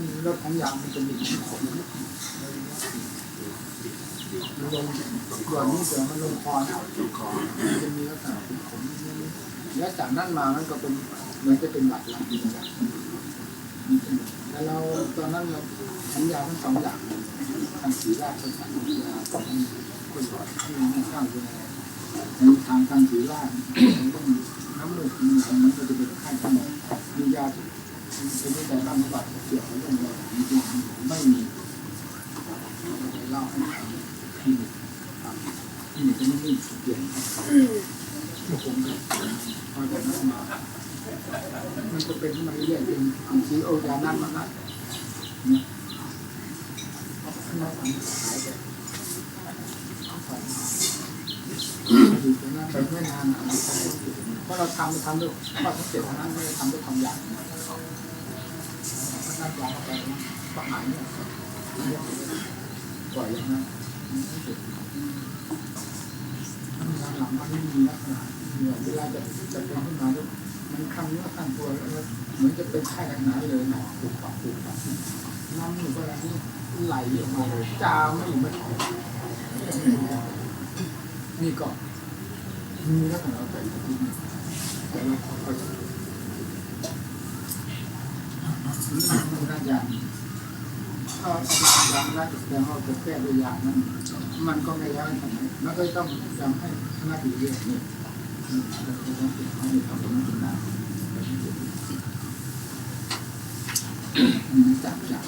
านั้นรถของยางมันจะมีขมมันลงส่วนนี้เสือมันลงคอนะมันจะมีลักษณะเป็นขมแล้วจากนั้นมามันก็เป็นมือนจะเป็นหวัดหลังนะแล้วเราตอนนั้นเราฉันยาทั้งสองอย่างทางสีราชกับทางยาต้องคนหลอดที่มีข้างอยู่ในในทางทางสีราชมันต้องน้ำมูกมีอะไรมันก็จะเป็นขั้นตอนมียา เป็นแต่บางบัตรเกี่ยวกับเรื่องเราจริงๆไม่มีเล่าให้ฟังที่หนี่ครับที่หนี่งก็ไม่มีเปลี่ยนผมก็พอจากนั้นมามันจะเป็นมันเรื่อยเป็นอังสีโอยานั้นมันะเนี่ยข้างนอกมันหายไปอยู่ตรงนั้นไม่นานเพราะเราทำทำด้วยข้อสังเกตทางนั้นไม่ได้ทำด้วยความอยาก ถ้าอยากไปก็หายเนี่ยปล่อยอย่างนั้นหลังมันไม่มีลักษณะเนี่ยเวลาจะจะเป็นขึ้นมาแล้วมันคำเนื้อขั้นตัวแล้วเหมือนจะเป็นไข้หนาเลยนะปุบปับปุบปับน้ำอยู่ก็แล้วไหลออกมาเลยจามไม่อยู่ไม่ถอยนี่ก็มีลักษณะแต่ที่นี่แต่เรา ก็จะนี่มันน่าจะถ้าเองยางน่าจะแสดงว่าจะแก้ด้วยยานั้นมันก็ไม่ได้ทำไมมันก็ต้องจำให้หน้าดีเรื่องนี้จับจับ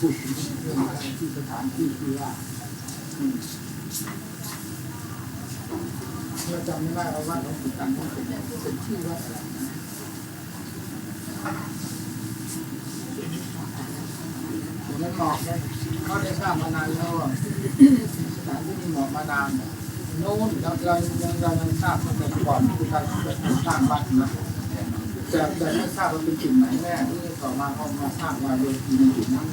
พูดถึงเรื่องอะไรที่สถานที่ที่ว่าเราจำไม่ได้ว่าวัดหลวงปู่ตันต้องเป็นเป็นชื่อวัดอะไรนะผมนั้นบอกเขาได้ทราบมานานแล้วสถานที่นี้เหมาะมานานโน้นเราเรายังเรายังทราบตั้งแต่ก่อนที่การสร้างวัดนนะแต่แต่ไม่ทราบว่าเป็นจุดไหนแน่ที่ต่อมาเขามาสร้างว่าเวทีในจุดนั้น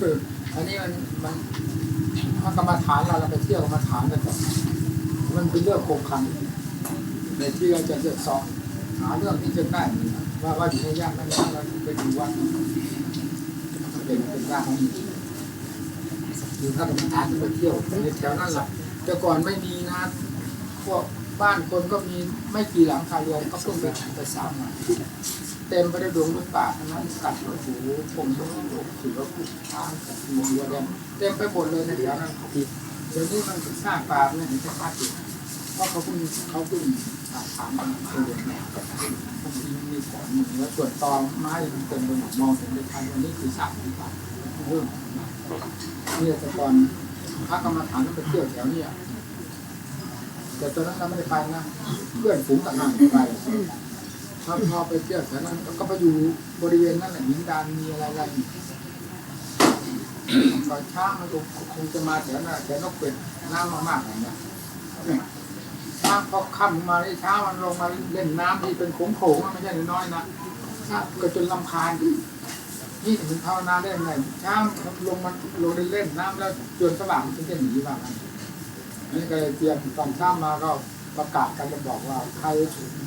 คืออันนี้มันมันถ้ากรรมฐานเราเราไปเที่ยวกรรมฐานกันก่อมันเป็นเรื่องโคงคันในที่เราจะจะสอบหาเรื่องที่จะได้ว่าว่าอยู่ในย่านนั้นเราไปดูว่าเป็นเป็นยานของมันอยู่ถ้ากรรมฐานไปเที่ยวในแถวนั้นแหละแต่ก่อนไม่มีนะพวกบ้านคนก็มีไม่กี่หลังคาเรือนก็เพิ่งไปไปสร้างมา เต็มไปด้วยดวงด้วยป่าทั้งนั้นสัตว์โอ้โหผมต้องโอ้ถือว่าผู้ช้างกับมัววัวแดงเต็มไปหมดเลยในแถวนั้นเดี๋ยวนี้มันสร้างป่าเนี่ยเห็นชัดอยู่เพราะเขาเพิ่งเขาเพิ่งถามมาเดือนแม่บางทีมันมีของหนึ่งแล้วส่วนตอไม้มันเต็มไปหมดมองเห็นได้ทันวันนี้คือสร้างที่ป่าเริ่มเนี่ยแต่ก่อนพระกรรมฐานต้องไปเที่ยวแถวเนี่ยแต่ตอนนั้นเราไม่ได้ไปนะเพื่อนฝูงต่างหากไป พอพอไปเที่ยวแถวนั้นก็ไปอยู่บริเวณนั้นแหละหินดานมีอะไรอะไรตอนช้ามันคงจะมาแถวนั้นแถวนกเป็ดน้ำมามากอย่างเงี้ยช้างพอค่ำมาไอ้ช้ามันลงมาเล่นน้ำที่เป็นโขงโขงไม่ใช่น้อยๆนะก็จนลำคาญนี่ถึงภาวนาได้ไงช้างลงมันลงเล่นน้ำแล้วจนสว่างมันถึงจะหนีบ้างนี่ก็เลยเตรียมตอนเช้ามาก็ ประกาศกันจะบอกว่าใคร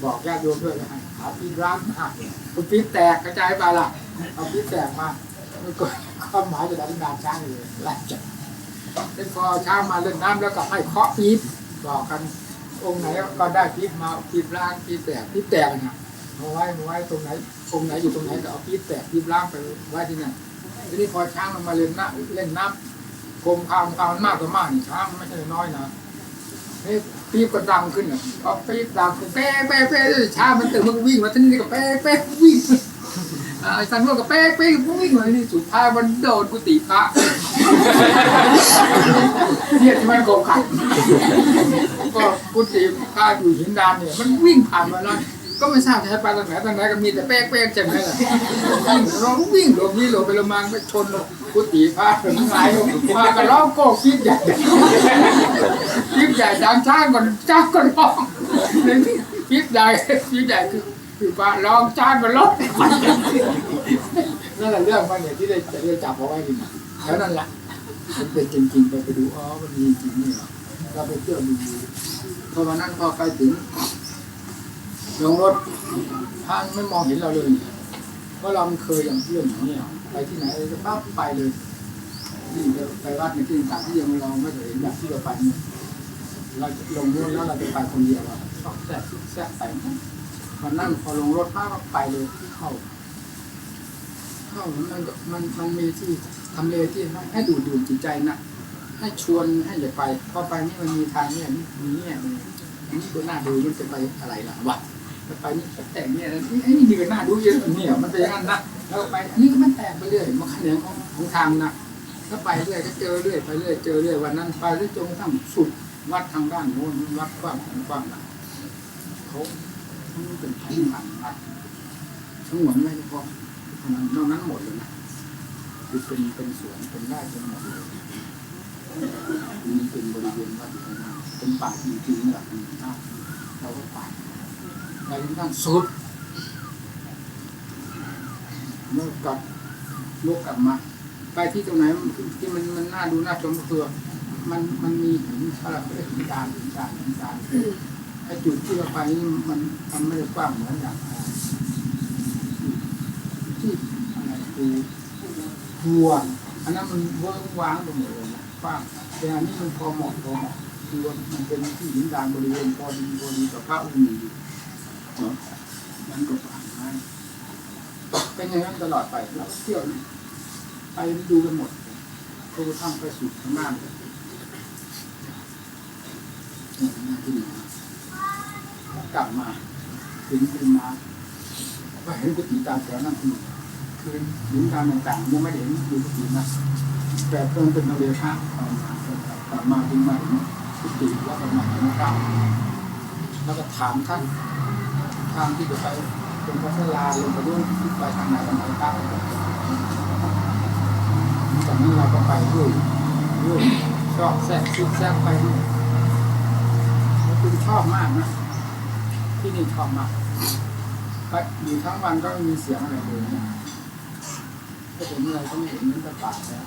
บอกญาติโยมด้วยนะหาปีร้านหักคุณปีแตกกระจายไปละเอาปีแตกมามันก็ความหมายจะได้งานช้างเลยแหลกจัดเล่นพอช้างมาเล่นน้ำแล้วก็ให้เคาะปีบบอกกันองค์ไหนก็ได้ปีบมาปี๊บล้างปีแตกปีแตกนะเอาไว้เอาไว้ตรงไหนองค์ไหนอยู่ตรงไหนก็เอาปีบแตกปี๊บล้างไปไว้ที่นั่นทีนี้พอช้างมันมาเล่นน้ำเล่นน้ำคมคามคามมันมากต่อมากนี่ช้างไม่ใช่น้อยนะ นี่ปี๊บก็ดังขึ้นอะพอปี๊บดังขึ้นเป๊ะเป๊ะเป๊ะช้ามันตื่นมันวิ่งมาที่นี่ก็เป๊ะเป๊ะวิ่งอาไอ้สันว่าก็เป๊ะเป๊ะวิ่งเลยนี่สุดท้ายมันโดนกุฏิพระเนี่ยที่มันโกงขันก็กุฏิพระอยู่หินดานเนี่ยมันวิ่งผ่านมาแล้ว ก็ไม่ทราบจะให้ไปทางไหนทางไหนก็มีแต่แป๊กแป๊กจังเลยล่ะเราวิ่งหลบนี่หลบไปลงมาไปชนกุฏิพระถึงไหนมาก็ร้องโก้คิดใหญ่คิดใหญ่ดังช้างก่อนช้างก็ร้องคิดใหญ่คิดใหญ่คือคือพระร้องช้างก็ร้องนั่นแหละเรื่องมันเนี่ยที่ได้ได้จับเอาไว้ดีแล้วนั่นแหละมันเป็นจริงๆไปไปดูอ๋อมันมีจริงนี่หรอเราไปเที่ยวดูพอวันนั้นพอไปถึง ลงรถท่างไม่มองเห็นเราเลยเพราะเรามันเคยอย่างเพื่อนอย่างนี้อะไปที่ไหนจะปั๊บไปเลยนี่จะไปวัดในที่ต่างที่ยังเราไม่เคยเห็นแบบที่เราไปเนี่ยเราลงรถแล้วเราจะไปคนเดียวเราชอบแทรกแทรกไปมันนั่งพอลงรถปั๊บก็ไปเลยเข้าเข้ามันมันมันมีที่ทำเลที่ให้ดูดดื่มจิตใจนะให้ชวนให้อย่าไปพอไปนี่มันมีทางเนี่ยมีเนี่ยมีอันนี้ก็น่าดูมันจะไปอะไรล่ะวะ ไปแต่งเนี่ยไอ้นี่ดีกันหน้าดูเยอะเนี่ยมันเป็นอย่างนั้นนะแล้วไปอันนี้ก็มันแตกไปเรื่อยมันขนงของของทางนะถ้าไปเรื่อยก็เจอเรื่อยไปเรื่อยเจอเรื่อยวันนั้นไปเรื่อยจนกระทั่งสุดวัดทางด้านโน้นวัดกว้างกว้างนะเขาเขาเป็นพันพันวัดทั้งหมดไม่เฉพาะทางนั้นนอกนั้นหมดเลยนะคือเป็นเป็นสวนเป็นไร่เป็นหมดเลยนี่เป็นบริเวณวัดอยู่ข้างหน้าเป็นป่าจริงๆแบบนี้นะเราก็ไปไปที่นั่นสุดเมื่อกลับลกกลับมา ไปที่ตรงไหนที่มันมันน่าดูน่าชมก็คือมันมันมีหินอะไรก็เรียกหินดานหินดานหินดานไอ้จุดที่เราไปนี่มันมันไม่ได้กว้างเหมือนอย่างที่อะไรคือทัวอันนั้นมันเวิ้งว้างตรงหมดเลยนะกว้างแต่อันนี้มันพอเหมาะพอเหมาะคือว่ามันเป็นที่หินดานบริเวณพอดีพอดีกับพระองค์อยู่ มันก็ผ่านให้เป็นอย่างนั้นตลอดไปเราเที่ยวไปดูกันหมดจนกระทั่งไปสู่ข้างหน้าเลยนี่หน้าที่หนึ่งกลับมาถึงเป็นมาก็เห็นกุฏิตามแถวนั่นคือคือหินตามต่างๆยังไม่เห็นดูกุฏินะแต่เพิ่มเป็นทะเลข้ากลับมาถึงมาถึงกุฏิแล้วก็มาถึงข้าแล้วก็ถามท่าน ทางที่จะไปเป็นพัทลาลงไปด้วยที่ไปทางไหนทางไหนตามจากนั้นเราก็ไปเรื่อยเรื่อยชอบแทรกซิกแซกไปเรื่อยคุณชอบมากนะที่นี่ชอบมากไปอยู่ทั้งวันก็ไม่มีเสียงอะไรเลยนะถ้าผมอะไรก็ไม่เห็นมันจะป่าแล้ว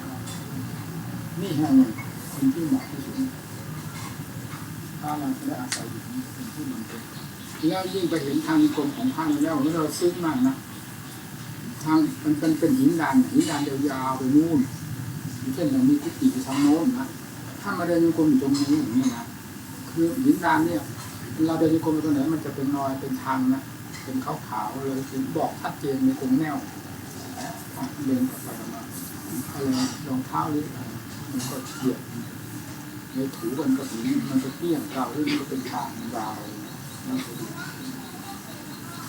นี่แห่งหนึ่งคนที่เหมาะที่สุดถ้าเราจะได้อาศัยอยู่นี่เป็นที่มันเป็น แล้วยิ่งไปเห็นทางกรมของท่านแล้วเราซึ้งมากนะทางมันเป็นเป็นหินดานหินดานยาวๆไปนู่นเช่นอย่างมีกุฏิอยู่ทางโน้นนะถ้ามาเดินโยกรมอยู่ตรงนี้อย่างนี้นะคือหินดานเนี่ย เราเดินโยกรมไปตรงไหนมันจะเป็นรอยเป็นทางนะเป็นขาวๆเลยถึงบอกชัดเจนในกรงแนวเดินกลับไปมาอะไรรองเท้าหรือมันก็เหยียบในถูกันก็ถึงมันก็เปี้ยงเก่าหรือมันก็เป็นทางยาว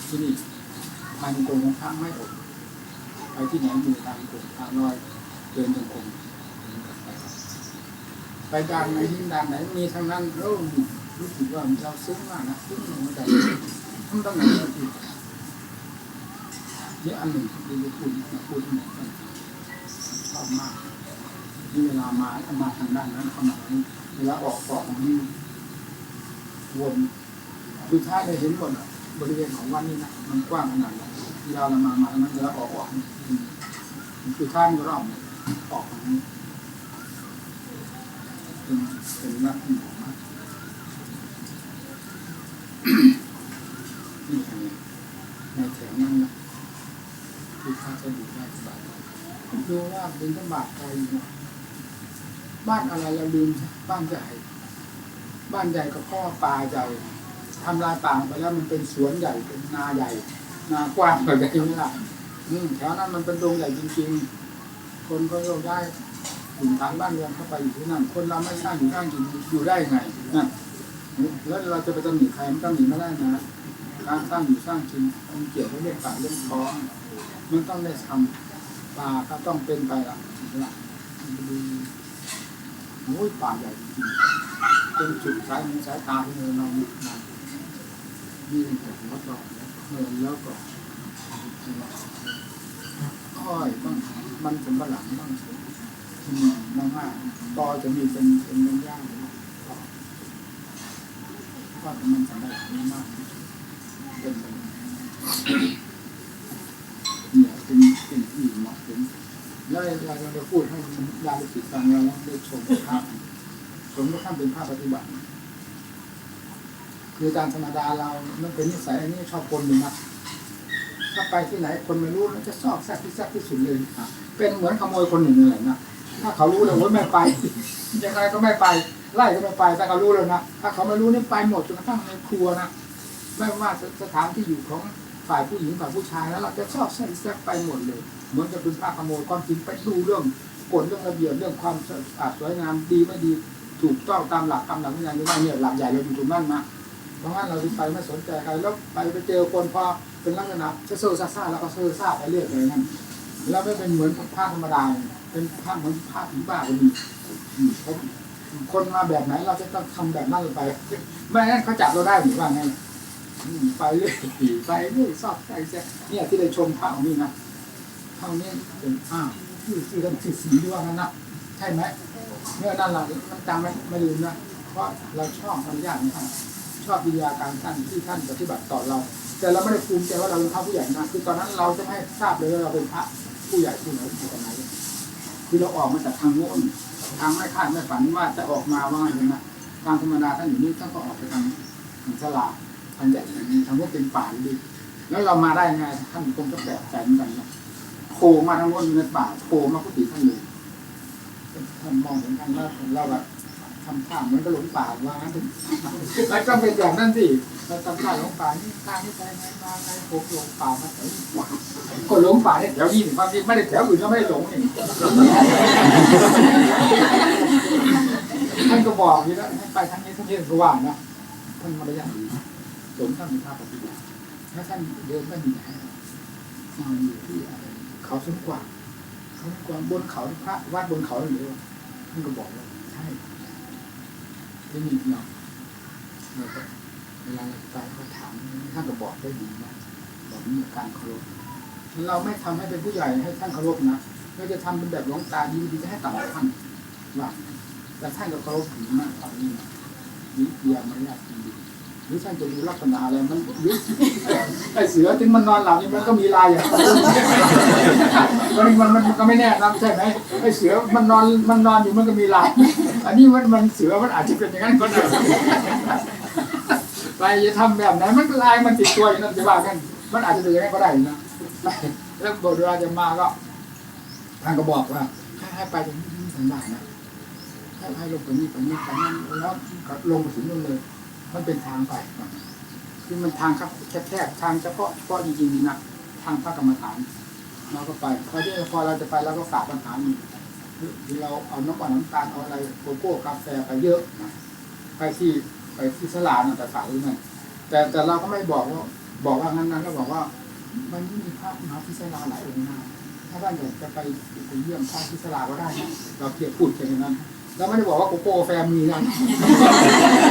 ที่นี่ทางกรมของพระไม่อดไปที่ไหนมีทางกรมทางลอยเดินจงกรมไปด้านไหนที่ด้านไหนมีทางนั้นเริ่มรู้สึกว่าเราซึ้งมากนะซึ้งเหมือนกันทำตำแหน่งอีกเยอะอันหนึ่งที่จะพูดมาพูดเหมือนกันชอบมากนี่เวลามาถ้ามาทางด้านนั้นเข้ามาเวลาออกออกนี่วน คือถ้าได้เห็นหมดอะบริเวณของวัดนี่นะมันกว้างขนาดไหนที่เราเรามามามันแล้วออกออกคือท่านรอบออกของนี้เป็นเป็นนักที่ขอมากนี่ไงในแถวนั้นนะคือถ้าจะอยู่ได้สบายดูว่าเป็นสมบัติใจนะบ้านอะไรเราลืมบ้านใหญ่ บ้านใหญ่กับพ่อป่าใหญ่ ทำลายป่าไปแล้วมันเป็นสวนใหญ่เป็นนาใหญ่นากว้างกว่าใหญ่นี่ละอืมแถวนั้นมันเป็นดงใหญ่จริงๆ คนก็โยกได้ถึงฐานบ้านเรือนเข้าไปอยู่ที่นั่น คนเราไม่สร้างอยู่สร้างกินอยู่ได้ไงนั่นแล้วเราจะไปตำหนิใครมันตำหนิไม่ได้นะการสร้างอยู่สร้างกินมันเกี่ยวกับเรื่องปากเรื่องท้องมันต้องได้ทำป่าก็ต้องเป็นไปละนะดูโอ้ยป่าใหญ่จริงๆเป็นจุดสายมือสายตาที่เรามองมา นี่เป็นแต่หัวต่อนะเออแล้วก็อ้อยบ้างมันสำปะหลังบ้างที่มีมากๆตอจะมีเป็นเป็นเรื่องย่างก็ก็มันสำปะหลังมากเป็นเนี่ยเป็นเป็นที่เหมาะสมแล้วเราจะพูดให้ยาลิจิตฟังเราได้ชมภาพชมว่าท่านเป็นภาพปฏิบัติ คือการธรรมดาเรามันเป็นนิสัยอันนี้ชอบคนหนึ่งนะถ้าไปที่ไหนคนไม่รู้มันจะชอบแทรกที่แทรกที่สุดเลยอะเป็นเหมือนขโมยคนหนึ่งนั่นแหละนะถ้าเขารู้เลยว่าไม่ไปยังไงก็ไม่ไปไล่ก็ไม่ไปแต่เขารู้แล้วนะถ้าเขาไม่รู้นี่ไปหมดจนกระทั่งในครัวนะไม่ว่าสถานที่อยู่ของฝ่ายผู้หญิงฝ่ายผู้ชายแล้วเราจะชอบแทรกแทรกไปหมดเลยเหมือนจะเป็นผ้าขโมยความจริงไปดูเรื่องกฎเรื่องระเบียบเรื่องความสะอาดสวยงามดีไม่ดีถูกต้องตามหลักตามหลักวินัยหรือไม่เนี่ยหลักใหญ่เราอยู่ตรงนั้นนะ เพราะงั้นเราที่ไปไม่สนใจใครแล้วไปไปเจอคนพอเป็นลักษณะเซโซซาซาแล้วก็เซอซาไปเรื่อยเลยนั่นแล้วไม่เป็นเหมือนผ้าธรรมดาเป็นผ้าเหมือนผ้าผีบ้าก็มีคนมาแบบไหนเราจะต้องทำแบบนั้นไปไม่งั้นเขาจับเราได้หรือว่าไงไปเรื่อยไปเรื่อยซอกแซกแซกเนี่ยที่ได้ชมผ้าของนี่นะเท่านี้เป็นอ้าวชื่อชื่อกันชื่อสีด้วยกันนะใช่ไหมเมื่อนั่นเรามันจำไม่ไม่ลืมนะเพราะเราชอบมันยากนะครับ ชอบวิทยาการท่านที่ท่านปฏิบัติต่อเรา แต่เราไม่ได้ภูมิใจว่าเราเป็นพระผู้ใหญ่นะคือตอนนั้นเราจะไม่ให้ทราบเลยว่าเราเป็นพระผู้ใหญ่ผู้ไหนอยู่ไหนคือเราออกมาจากทางโน้นทางไม่คาดไม่ฝันว่าจะออกมาว่าอย่างนั้นนะทางธรรมดาท่านอยู่นี่ท่านก็ออกไปทางทางสลาทางใหญ่อย่างนี้ทางโน้นเป็นป่าดีแล้วเรามาได้ไงท่านคงจะแปลกใจเหมือนกันนะโผล่มาทางโน้นในป่าโผล่มากุฏิท่านเลยท่านมองเห็นท่านแล้วเราแบบ ทำท่าเหมือนกับหลงป่าว่างั้นแล้วก็เป็นอย่างนั้นสิเราทำท่าหลงป่านี่ทางนี่ไปไงมาไงผมหลงป่ามาแถวนี้ก็หลงป่าเนี่ยแถวนี้ถึงความจริงไม่ได้แถวอื่นก็ไม่ได้หลงนี่ท่านก็บอกอยู่แล้วให้ไปทางนี้ทางนี้ก็ว่านะท่านมารยาทดีสมท่านมีภาพปฏิบัติถ้าท่านเดินไม่มีไหนนอนอยู่ที่อะไรเขาสูงกว่าเขาสูงกว่าบนเขาพระวัดบนเขาอย่างเดียวท่านก็บอกว่าใช่ ไม่มีเนาะเราก็เวลาเราไปเขาถามท่านก็บอกได้ดีนะบอกนี่การเคารพเราไม่ทำให้เป็นผู้ใหญ่ให้ท่านเคารพนะเราจะทำเป็นแบบหลวงตาดีดีจะให้ต่ำกว่าท่านว่าแต่ท่านก็เคารพถึงมากกว่านี้นะวิทยามารยาทดีหรือท่านจะดูลักษณะอะไรมันหรือไอเสือถึงมันนอนหลับนี่มันก็มีลายอย่างมันมันมันก็ไม่แน่นะใช่ไหมไอเสือมันนอนมันนอนอยู่มันก็มีลาย อันนี้มันมันเสือมันอาจจะเป็นอย่างนั้นก็ได้ไปจะทำแบบไหนมันลายมันติดตัวอยู่นั่นจะว่ากันมันอาจจะเป็นอย่างนั้นก็ได้นะแล้วบทเวลาจะมาก็ท่านก็บอกว่าให้ไปตรงนี้ถึงได้นะให้ให้ลงตรงนี้ตรงนี้ตรงนั้นแล้วก็ลงไปถึงนู่นเลย มันเป็นทางไปคือมันทางครับแคบๆทางเฉพาะเฉพาะจริงๆนะทางพระกรรมฐานเราก็ไปพอที่พอเราจะไปเราก็ฝากปัญหานี้ เราเอาน้ำมันน้ำตาลเอาอะไรโกโก้กาแฟไปเยอะนะไปที่ไปที่สลานะแต่ฝากไว้นั่แต่แต่เราก็ไม่บอกว่าบอกว่างั้นนั้นเราบอกว่ามันไม่มีพระมาที่สลาหลายองค์นะถ้าท่านอยากจะไปไปเยี่ยมพระที่สลาก็ได้นะเราเพียงพูดแค่นั้นเราไม่ได้บอกว่าโกโก้แฟมีนะ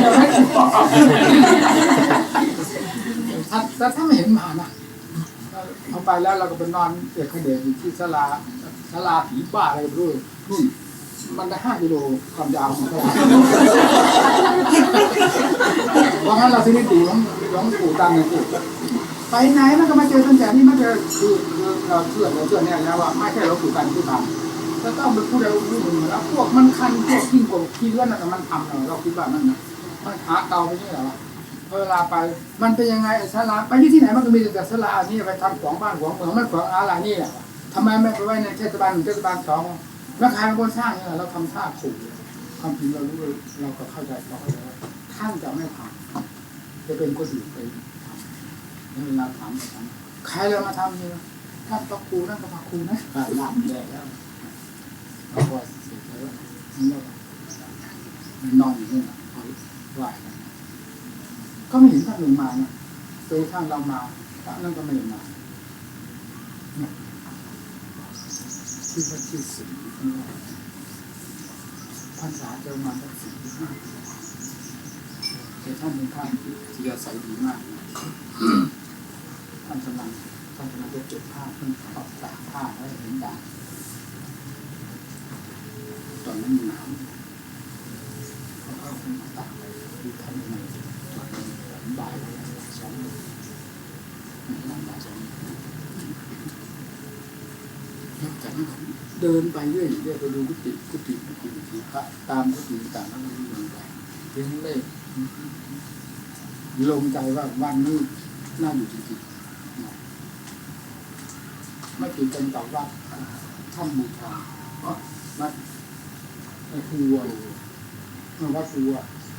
เราไม่ได้บอกถ้าถ้าถ้าไม่เห็นมานะเอาไปแล้วเราก็ไปนอนเอกเดชอยู่ที่สลาสลาผีบ้าอะไรไม่รู้ นู่นมันได้ห้ากิโลความยาวของเขาเพราะงั้นเราซื้อนิติของของปู่ตังเนี่ยปู่ไปไหนมันก็มาเจอตั้งแต่นี้มาเจอคือเราเชื่อเราเชื่อเนี่ยนะว่าไม่ใช่เราปู่ตังที่ทำจะต้องเป็นผู้ใดผู้หนึ่งแล้วพวกมันคันพวกขี้โกขี้เลื่อนน่ะมันทำเราเราคิดว่านั่นนะมันหาเตาไปนี่เหรอเวลาไปมันเป็นยังไงสลาไปที่ที่ไหนมันก็มีแต่สลาอันนี้ไปทำของบ้านของเมืองมันของอะไรนี่แหละทำไมไม่ไปไว้ในเทศบาลหนึ่งเทศบาลสอง แล้วใครเป็นคนสร้างเนี่ยเราทำท่าขู่ความจริงเรารู้เราก็เข้าใจเราเข้าใจว่าท่านจะไม่ทำจะเป็นคนอื่นไปทำแล้วเวลาถามไปถามใครเรามาทำเนี่ยท่านพระครูนั่นก็พระครูนะอ่าลามแย่แล้วเราก็เสร็จแล้วนี่นอนอยู่นี่นะเขาไหวกันก็ไม่เห็นท่านลงมานะโดยท่านเรามาพระนั่นก็ไม่เห็นมา ที่ว่าที่สี่ภาษาจะมาสักสี่ห้าแต่ท่านเป็นท่านที่อาศัยดีมากท่านกำลังท่านกำลังจะเก็บผ้าท่านตอกตากผ้าแล้เห็นดาตอนนั้นหนาวเขาเอาขึ้นมาตากไว้ที่ท่านในตอนนั้นบ่ายแล้วสองโมงนี่นั่งบ่ายสองโมงแล้วจากนั้นผม เดินไปเรื่อยเรื่อยไปดูกุฏิกุฏิกุฏิกุฏิพระตามกุฏิต่างๆแล้วก็เดินไปเพียงเลขลงใจว่าวันนี้น่าอยู่จริงๆไม่ติดกันต่อวัดถ้ำบูชาเพราะวัดไอ้ครัววัดครัว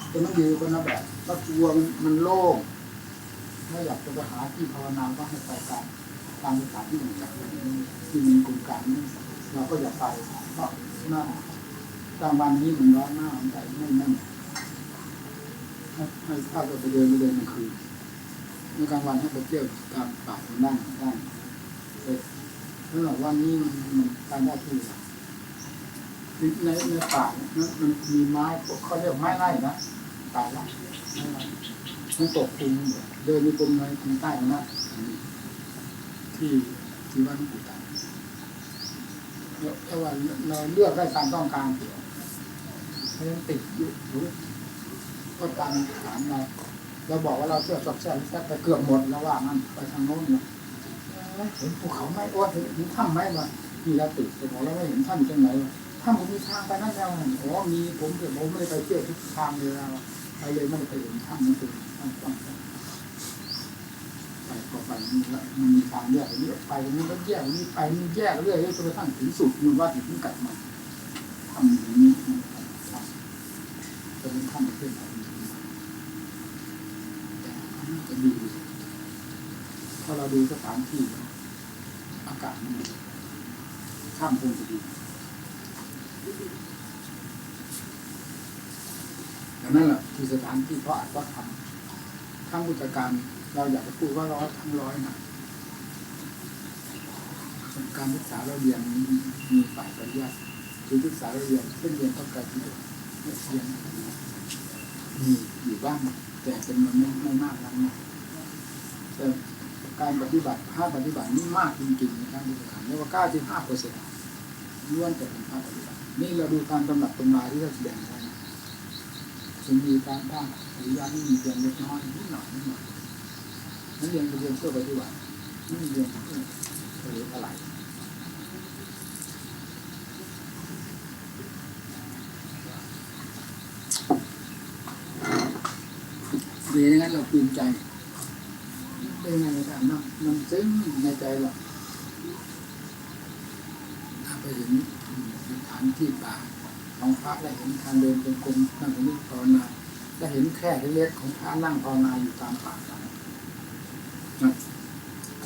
แต่มันดีคนละแบบวัดครัวมันโล่งถ้าอยากจะไปหาที่ภาวนาก็ให้ไปตาม ตามสถานที่ต่างๆที่มีกลุ่มการนี้เราก็อย่าไปเพราะหน้ากลางวันนี้มันร้อนหน้ามันใจไม่นั่นให้ถ้าเราไปเดินไปเดินกลางคืนในกลางวันให้ไปเที่ยวตามป่าตามด้านด้านเสร็จแล้ววันนี้มันมันการได้ที่ในในป่านี่ยมันมีไม้เขาเรียกไม้ไร่นะป่าไร่ไม้ไร่มันตกคุมเดินในกรมในทางใต้นะ ที่ที่วัดหลวงปู่ตาแต่ว่าเราเลือกได้ตามต้องการไม่ต้องติดอยู่รู้ก็ตามถามเราเราบอกว่าเราเชื่อสอบแซ่บแซ่บไปเกือบหมดแล้วว่างั้นไปทางโน้นนะเห็นภูเขาไหมโอ้เห็นเห็นถ้ำไหมวะมีเราติดแต่บอกเราไม่เห็นถ้ำตรงไหนวะถ้ำมันมีทางไปนั่นแล้วโอ้มีผมเดี๋ยวผมไม่ได้ไปเที่ยวทุกทางเลยนะไปเลยไม่ได้ไปเห็นถ้ำมันเป็นถ้ำต้อง ไปก็ไปนี่ละมันมีทางแยกนี้ไปนี้ก็แยกนี้ไปนี่แยกเรื่อยจนกระทั่งถึงสุดมันว่าถึงกัดมันทำอย่างนี้จะเป็นถ้ำเพื่อนเราจะดีพอเราดูสถานที่อากาศมันข้ามคงจะดีดังนั้นแหละคือสถานที่เพราะอาจว่าทำทั้งบุตการ เราอยากจะพูดว่าร้อยทั้งร้อยนะการศึกษาเราเรียนมีฝ่ายปริยัติคือศึกษาเราเรียนเช่นเรียนต้องการที่จะเรียนมีอยู่บ้างแต่เป็นมันไม่ไม่มากนักนะแต่การปฏิบัติภาคปฏิบัตินี่มากจริงๆนะครับเรียกว่าเก้าสิบห้าเปอร์เซ็นต์ล้วนแต่เป็นภาคปฏิบัตินี่เราดูการตำหนักตำราที่เราแสดงไว้นะจะมีการบ้างปริยัตินี่มีเพียงเล็กน้อยนิดหน่อยนิดหน่อย นั่นเรียนเรียนเพื่อปฏิบัติไม่เรียนเพื่อเพื่ออะไรดีย่างนั้นเราภูมิใจเป็นไงก็ตามนะมันซึ้งในใจเราถ้าไปเห็นสถานที่ป่าของพระและเห็นทางเดินเป็นกลมนั่งสมาธิภาวนาและเห็นแค่เล็กๆของพระนั่งภาวนาอยู่ตามป่า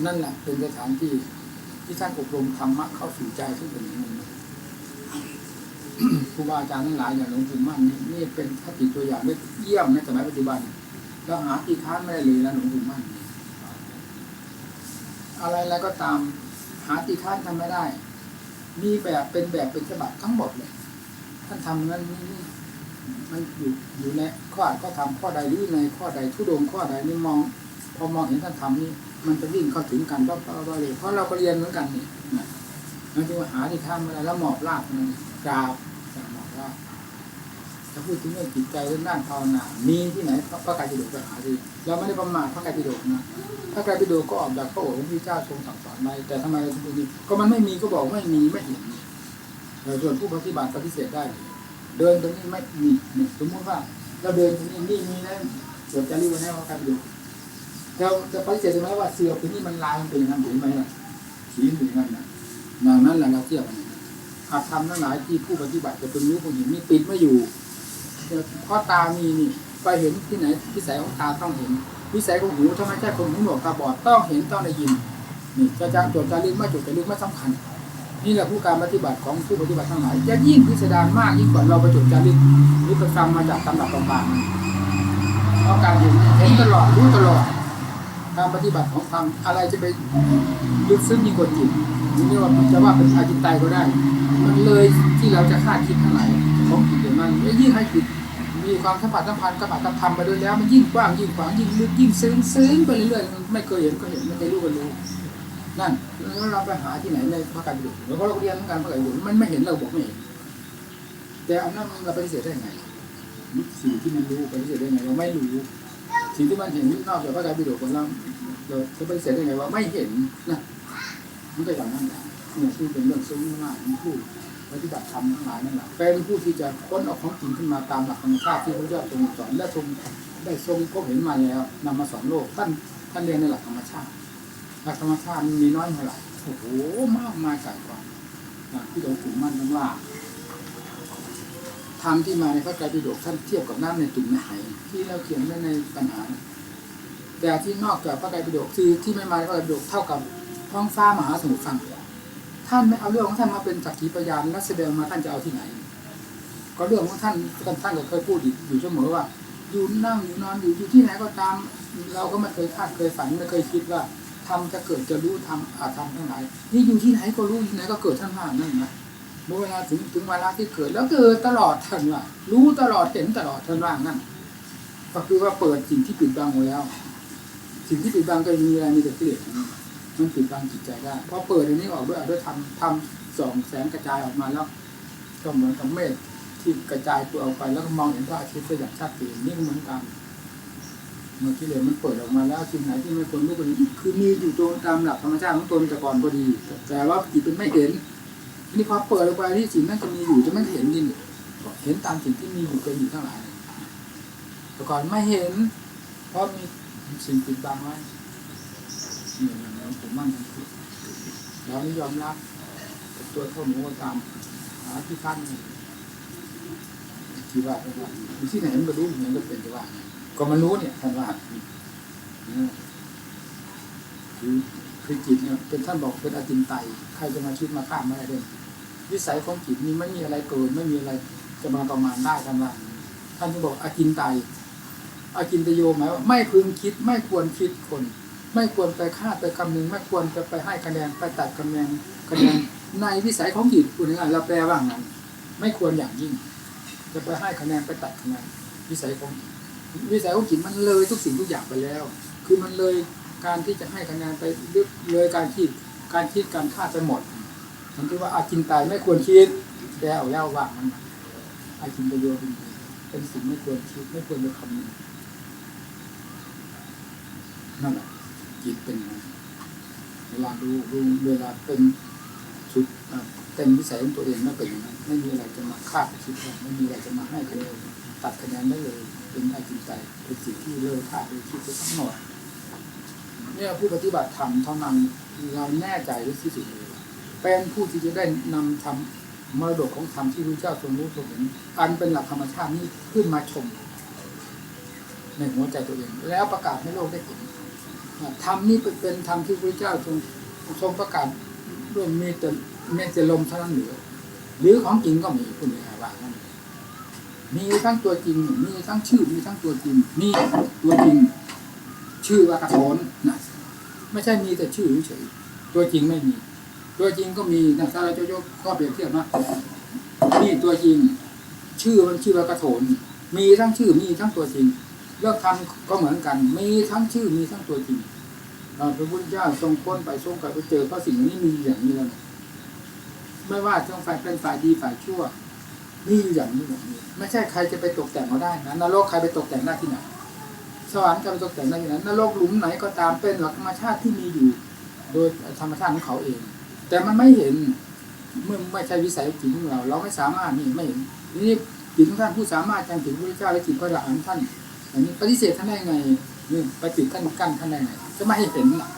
นั่นแหละเป็นสถานที่ที่ท่านอบรมธรรมะเข้าสู่ใจทุกคนนี้ครูบาอาจารย์ทั้งหลายอย่างหลวงปู่มั่นนี่นี่เป็นคติตัวอย่างได้เยี่ยมในสมัยปัจจุบันเราหาที่ค้านไม่ได้เลยนะหลวงปู่มั่นอะไรอะไรก็ตามหาที่ค้านทำไม่ได้ มีแบบเป็นแบบเป็นฉบับทั้งหมดเลยท่านทำนั้นนี่มันอยู่อยู่ในข้ออ่านข้อทำข้อใดหรือในข้อใดทุดงข้อใดนี่มอง พอมองเห็นท่านทำนี่ มันจะวิ่งเข้าถึงกันเพราะเพราะเลยเพราะเราก็เรียนเหมือนกันนี่นะนั่นคือว่าหาที่ค้านไม่ได้แล้วหมอบลาบมันกราบหมอบลาบถ้าพูดถึงเรื่องจิตใจเรื่องด้านภาวนามีที่ไหนพระกายปิฎกไปหาดีเราไม่ได้ประมาทพระกายปิฎกนะพระกายปิฎกก็ออกจากพระโอษฐ์ของพระเจ้าทรงสั่งสอนไว้แต่ทำไมเราถึงนี้ก็มันไม่มีก็บอกไม่มีไม่เห็นแต่ส่วนผู้ปฏิบัติปฏิเสธได้ เดินตรงนี้ไม่มีสมมติว่าเราเดินตรงนี้นี่มีนะส่วนจะรีบไว้ให้พระกายปิฎก เราจะปฏิเสธได้ไหมว่าเสือตัวนี้มันลายมันเป็นอย่างนั้นเห็นไหมล่ะสีเป็นอย่างนั้นนะอย่างนั้นแหละเราเทียบกันหากทำทั้งหลายที่ผู้ปฏิบัติจะเป็นรู้ผู้เห็นนี่ปิดไม่อยู่เพราะตามีนี่ไปเห็นที่ไหนวิสัยของตาต้องเห็น วิสัยของหูถ้าไม่ใช่คนหูหนวกตาบอดต้องเห็นต้องได้ยินนี่จะจางจดจารึกไม่จดจารึกไม่สำคัญ นี่แหละผู้การปฏิบัติของผู้ปฏิบัติทั้งหลายจะยิ่งพิสดารมากยิ่งกว่าเราไปจดจารึกหรือไปฟังมาจากตำรับต่างๆเพราะการเห็นเห็นตลอดรู้ตลอด การปฏิบัติของธรรมอะไรจะไปลึกซึ้งยิ่งกว่าจิตนี่เรียกว่าจะว่าเป็นอาจิตไตก็ได้ มันเลยที่เราจะคาดคิดทั้งหลายของจิตเดี๋ยวมันยิ่งให้จิตมีความสัมผัสสัมพันธ์กับอัตธรรมไปด้วยแล้ว มันยิ่งกว้างยิ่งขวางยิ่งลึกยิ่งซึ้งซึ้งไปเรื่อยๆมันไม่เคยเห็นก็เห็นไม่เคยรู้ก็รู้นั่นแล้วเราไปหาที่ไหนในพระไตรปิฎกแล้วก็เราเรียนเหมือนกันพระไตรปิฎกมันไม่เห็นเราบอกไม่เห็นแต่อันนั้นเราไปเสธได้ไงสิ่งที่มันรู้ไปเสธได้ไงเราไม่รู้ สิ่งที่มันเห็นนอกจากพระไตรปิฎกของเราเราจะไปเสธได้ไงว่าไม่เห็นนะมันก็อย่างนั้นแหละเนี่ยที่เป็นเรื่องซึ้งมากมันพูดปฏิบัติธรรมทั้งหลายนั่นแหละเป็นผู้ที่จะค้นเอาของจริงขึ้นมาตามหลักธรรมชาติที่พระเจ้าทรงสอนและทรงได้ทรงพบเห็นมาแล้วนำมาสอนโลกท่านท่านเรียนในหลักธรรมชาติหลักธรรมชาติมีน้อยเท่าไหร่โอ้โหมากมายไก่กว่าที่เราถึงมั่นกันว่า ธรรมที่มาในพระไตรปิฎกท่านเทียบกับน้ำในตุ่มในไหที่เราเขียนไว้ในปัญหา แต่ที่นอกจากพระไตรปิฎกคือที่ไม่มาในพระไตรปิฎกเท่ากับท้องฟ้ามหาสมุทรฟังท่านไม่เอาเรื่องของท่านมาเป็นสักขีพยานและแสดงมาท่านจะเอาที่ไหน ก็เรื่องของท่านท่านก็เคยพูดอยู่เสมอว่าอยู่นั่งอยู่นอนอยู่อยู่ที่ไหนก็ตาม เราก็ไม่เคยคาดเคยฝันไม่เคยคิดว่าทำจะเกิดจะรู้ทำอาจทำทั้งหลายนี่อยู่ที่ไหนก็รู้ที่ไหนก็เกิดท่านว่านั่นนะ เมื่อเวลาถึงถึงเวลาที่เกิดแล้วเกิดตลอดท่านว่า รู้ตลอดเห็นตลอดท่านว่านั่นก็คือว่าเปิดสิ่งที่ปิดบังไว้แล้ว สิ่งที่ปิดบังก็มีอะไรมีแต่กิเลสมันปิดบังจิตใจได้พอเปิดอันนี้ออกด้วยด้วยทำทำสองแสงกระจายออกมาแล้ว ก็เหมือนกับเมฆที่กระจายตัวออกไปแล้วก็มองเห็นพระอาทิตย์ได้อย่างชัดเจนนี่ก็เหมือนกันเมื่อกิเลสมันเปิดออกมาแล้วสิ่งไหนที่ไม่ควรรู้ก็ดีคือมีอยู่ตรงตามหลักธรรมชาติของตนแต่ก่อนก็ดี แต่ว่าจิตเป็นไม่เห็น นี่พอเปิดออกไปที่สิ่งนั้นจะมีอยู่จะไม่เห็นดินเห็นตามสิ่งที่มีอยู่เป็นอยู่ทั้งหลายแต่ก่อนไม่เห็น เพราะมีสิ่งปิดบังไว้นี่อย่างนั้นผมมั่นคือเรานี่ยอมรับตัวเท่าหมูก็ตามหาที่ขั้นที่ว่าที่ว่าที่ไหนมันก็รู้อย่างนั้นก็เป็นที่ว่าก็มันรู้เนี่ยท่านว่าคือคือจิตเนี่ยเป็นท่านบอกเป็นอจินไตใครจะมาคิดมาข้ามไม่ได้เลย วิสัยของจิตนี้ไม่มีอะไรเกินไม่มีอะไรจะมาประมาณได้ท่านว่าท่านจะบอกอจินไตยอจินตโยหมายว่าไม่พึงคิดไม่ควรคิดคน ไม่ควรไปคาดไปคำนึงไม่ควรจะไปให้คะแนนไปตัดคะแนนคะแนนในวิสัยของจิตคุณง่ายเราแปลว่างั้นไม่ควรอย่างยิ่ง จะไปให้คะแนนไปตัดคะแนนวิสัยของวิสัยของจิตมันเลยทุกสิ่งทุกอย่างไปแล้ว คือมันเลยการที่จะให้คะแนนไปเลยการคิดการคิดการคาดไปหมด มันที่ว่าอาจินตายไม่ควรคิดแล้วแล้วว่ามันอาจินตโยเป็นเป็นสิ่งไม่ควรคิดไม่ควรไปคำนึงนั่นแหละจิตเป็นเวลาดูดูเวลาเป็นสุดเต็มวิสัยของตัวเองไม่เป็นอย่างนั้นไม่มีอะไรจะมาคาดคิดว่าไม่มีอะไรจะมาให้คะแนนตัดคะแนนได้เลยเป็นอาจินใจเป็นสิ่งที่เลิกคาดเลยคิดไปทั้งหมดเนี่ยผู้ปฏิบัติธรรมเท่านั้นเราแน่ใจที่สุดเลย เป็นผู้ที่จะได้นำธรรมมรดกของธรรมที่พระเจ้าทรงรู้ทรงเห็นอันเป็นหลักธรรมชาตินี้ขึ้นมาชม ในหัวใจตัวเอง แล้วประกาศให้โลกได้เห็นธรรมนี้เป็นธรรมที่พระเจ้าทรงทรงประกาศร่วมมีแต่เมตลมเท่านั้นเหลือหรือของจริงก็มีคุณยังไงว่างั้นมีทั้งตัวจริง มีทั้งชื่อมีทั้งตัวจริงมีตัวจริง ชื่อว่ากระโนนะไม่ใช่มีแต่ชื่อเฉยตัวจริงไม่มี ตัวจริงก็มีนะถ้าเราจะยกข้อเปรียบเทียบนะนี่ตัวจริง ชื่อมันชื่อว่ากระโถน มีทั้งชื่อมีทั้งตัวจริงเรื่องทำก็เหมือนกัน มีทั้งชื่อมีทั้งตัวจริงพระพุทธเจ้าทรงค้นไปทรงกับไปเจอเพราะสิ่งนี้มีอย่างนี้แล้วไม่ว่าทั้งฝ่ายเป็นฝ่ายดีฝ่ายชั่วนี่อย่างนี้อย่างนี้ ไม่ใช่ใครจะไปตกแต่งเขาได้นะนรกใครไปตกแต่งได้ที่ไหนสวรรค์ใครไปตกแต่งได้ที่ไหนนรกหลุมไหนก็ตามเป็นหลักธรรมชาติที่มีอยู่ โดยธรรมชาติของเขาเอง แต่มันไม่เห็นเมื่อไม่ใช่วิสัยจิตของเรา เราไม่สามารถนี่ไม่เห็นนี้จิตของท่านผู้สามารถจังถึงพระเจ้าและจิตพระอรหันต์ท่านอันนี้ปฏิเสธท่านได้ไงนี่ไปปิดท่านกั้นท่านได้ไงจะไม่ให้เห็นล่ะ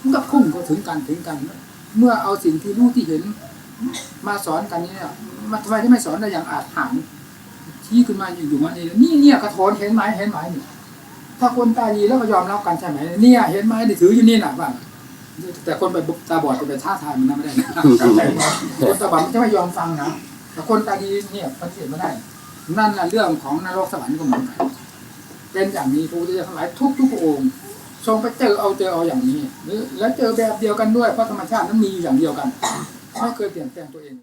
มันก็พุ่งก็ถึงกันถึงกัน เมื่อเอาสิ่งที่รู้ที่เห็น มาสอนกันนี่เนี่ยมันทำไมที่ไม่สอนได้อย่างอาจหารชี้ขึ้นมาอยู่อยู่มาเนี่ยนี่เนี่ยกระโถนเห็นไหมเห็นไหมนี่ถ้าคนตาดีแล้วก็ยอมรับกันใช่ไหมเนี่ยเห็นไหมนี่ถืออยู่นี่น่ะบ้าง แต่คนไปตาบอดจะไปท่าทายมันไม่ได้นะคนตาบอดมันจะไม่ยอมฟังนะแต่คนตาดีเนี่ยปฏิเสธไม่ได้ นั่นแหละเรื่องของนรกสวรรค์ก็เหมือนกันเป็นอย่างนี้พระพุทธเจ้าทั้งหลายทุกทุกองค์ทรงไปเจอเอาเจอเอาอย่างนี้หรือแล้วเจอแบบเดียวกันด้วยเพราะธรรมชาตินั้นมีอย่างเดียวกันไม่เคยเปลี่ยนแปลงตัวเอง